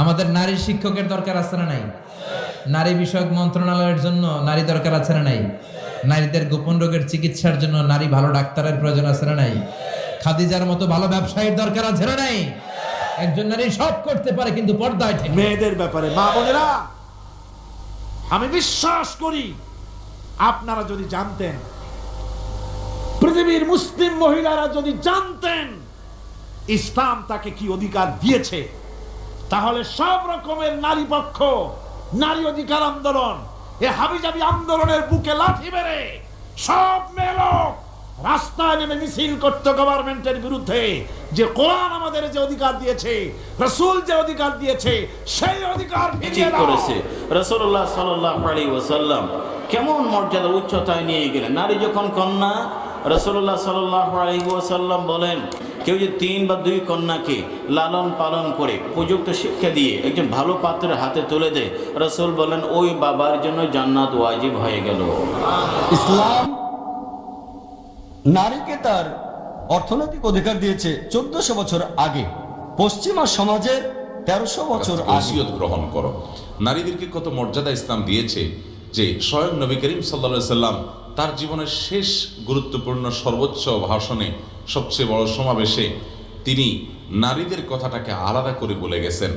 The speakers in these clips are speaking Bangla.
আমাদের নারী শিক্ষকের দরকার আছে না নাই? নারী বিষয়ক মন্ত্রণালয়ের জন্য নারী দরকার আছে না নাই? নারীদের গোপন রোগের চিকিৎসার জন্য নারী ভালো ডাক্তারের প্রয়োজন আছে না নাই? খাদিজার মতো ভালো ব্যবসায়ীর দরকার আছে না নাই? একজন নারী সব করতে পারে কিন্তু পর্দায় ঠিক মেয়েদের ব্যাপারে, মা বোনেরা, আমি বিশ্বাস করি আপনারা যদি জানতেন, পৃথিবীর মুসলিম মহিলারা যদি জানতেন, ইসলাম তাকে কি অধিকার দিয়েছে? তাহলে সব রকমের নারী পক্ষ নারী অধিকার আন্দোলন এ হাবিজাবি আন্দোলনের বুকে লাঠি মেরে সব মেলোক রাস্তায় নেমে মিছিল করতে গভর্নমেন্টের বিরুদ্ধে। যে কোরআন আমাদের যে অধিকার দিয়েছে রসুল যে অধিকার দিয়েছে সেই অধিকার ফিরিয়ে করেছে। রসুল্লাহ সাল্লাহ আলী ওসাল্লাম কেমন মর্যাদা উচ্চতায় নিয়ে গেলেন? নারী যখন কন্যা রসুল্লাহ সাল্লাহ আলী ওসাল্লাম বলেন কেউ যে তিন বা দুই কন্যাকে লালন পালন করে উপযুক্ত শিক্ষা দিয়ে একজন ভালো পাত্রের হাতে তুলে দেয় রসুল বলেন ওই বাবার জন্য জান্নাত ওয়াজিব হয়ে গেল। ইসলাম নারীকে তার অর্থনৈতিক অধিকার দিয়েছে চোদ্দশো বছর আগে। পশ্চিমা সমাজের তেরোশো বছর আগে। ওসিয়ত গ্রহণ করো। নারীদেরকে কত মর্যাদা ইসলাম দিয়েছে যে স্বয়ং নবী করিম সাল্লা সাল্লাম তার জীবনের শেষ গুরুত্বপূর্ণ সর্বোচ্চ ভাষণে সবচেয়ে বড় সমাবেশে তিনি নারীদের কথাটাকে আলাদা করে বলে গেছেন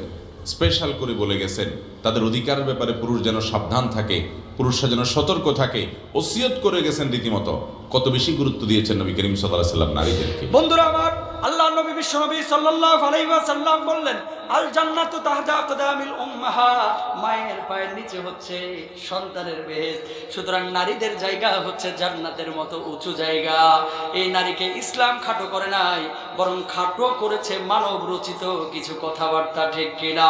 স্পেশাল করে বলে গেছেন। তাদের অধিকারের ব্যাপারে পুরুষ যেন সাবধান থাকে, পুরুষরা যেন সতর্ক থাকে, ওসিয়ত করে গেছেন রীতিমতো। কত বেশি গুরুত্ব দিয়েছেন নবী করিম সাল্লাহ সাল্লাম নারীদেরকে। বন্ধুরা আমার আল্লাহ নবী বিশ্বনবী সাল্লাল্লাহু আলাইহি ওয়াসাল্লাম বললেন আল জান্নাতু তাহতা কদামিল উম্মাহা। মায়ের পায়ের নিচে হচ্ছে সন্তানের বেহেশত সুতরাং নারীদের জায়গা হচ্ছে জান্নাতের মতো উঁচু জায়গা। এই নারীকে ইসলাম খাটো করে নাই, বরং খাটো করেছে মানব রচিত কিছু কথাবার্তা, ঠিক কিনা?